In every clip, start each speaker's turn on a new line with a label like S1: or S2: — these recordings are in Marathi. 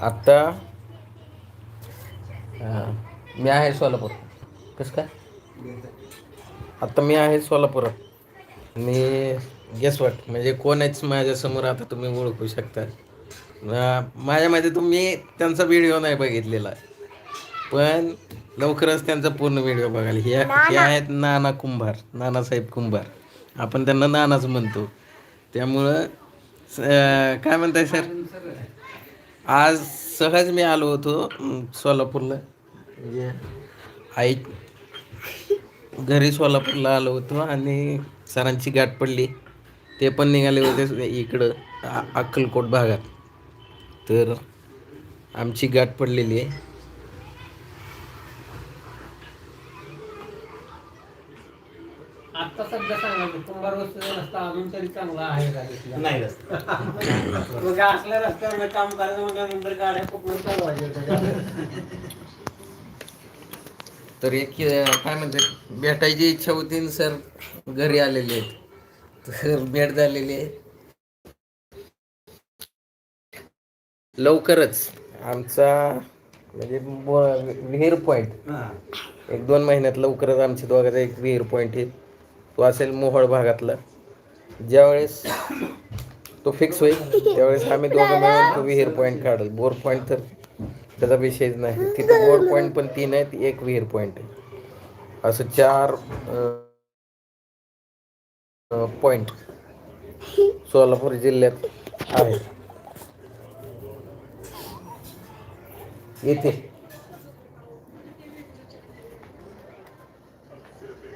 S1: आत्ता मी आहे सोलापूर. कसं काय? आत्ता मी आहे सोलापुरात आणि गेस वाट म्हणजे कोणच माझ्यासमोर आता तुम्ही ओळखू शकता. अं, माझ्यामध्ये तुम्ही त्यांचा व्हिडिओ नाही बघितलेला. पण लवकरच त्यांचा पूर्ण व्हिडिओ बघाल हे हे आहेत नाना कुंभार. नानासाहेब कुंभार. आपण त्यांना नानाच म्हणतो. त्यामुळं काय म्हणताय सर आज सहज मी आलो होतो सोलापूरला. म्हणजे? आई घरी सोलापूरला आलो होतो आणि सरांची गाठ पडली. ते पण निघाले होते इकडं अक्कलकोट भागात. तर आमची गाठ पडलेली आहे.
S2: आता सध्या सांगायचं कुंभार वस्तू रस्ता अजून तरी चांगला आहे का तिथला?
S3: नाही रस्ता.
S2: मग असल्या रस्त्यावर काम करायचं नंतर गाड्या पकडून
S1: तर एक अं, काय म्हणते भेटायची इच्छा होती आणि सर घरी आलेले आहेत. तर भेट झालेली आहे. लवकरच आमचा म्हणजे ब- विहीर पॉईंट
S3: हा.
S1: एक दोन महिन्यात लवकरच आमच्या दोघांचा एक विहीर पॉईंट आहे. तो असेल मोहोळ भागातला ज्यावेळेस तो फिक्स होईल त्यावेळेस आम्ही दोघं मिळून तो विहीर पॉईंट काढल. बोर पॉईंट तर त्याचा विषयच नाही. तिथं बोर पॉईंट पण तीन आहेत एक विहीर पॉईंट आहे. असं चार पॉईंट सोलापूर जिल्ह्यात आहेत. येथे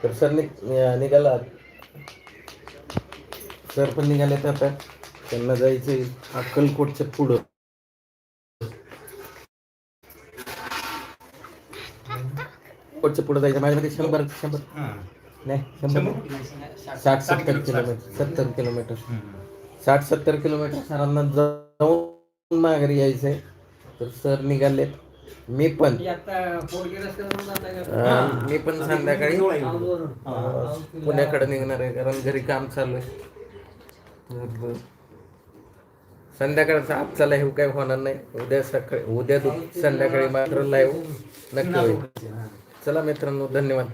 S1: तर सर नि निघाला. सर पण निघाले तर आता. त्यांना जायचे अक्कलकोटच्या पुढं. कोटच्या पुढं जायचं. माझ्यामध्ये शंभर शंभर.
S3: हा.
S1: नाही शंभर साठ सत्तर किलोमीटर. सत्तर किलोमीटर. साठ सत्तर किलोमीटर सरांना जाऊन माघारी यायचंय. तर सर निघालेत. मी पण. मी पण संध्याकाळी पुण्याकडे निघणार आहे कारण घरी काम चालू आहे. संध्याकाळचा आजचा लाईव्ह काही होणार नाही. उद्या सकाळी उद्या संध्याकाळी मात्र लाईव्ह नक्की होईल. चला मित्रांनो धन्यवाद.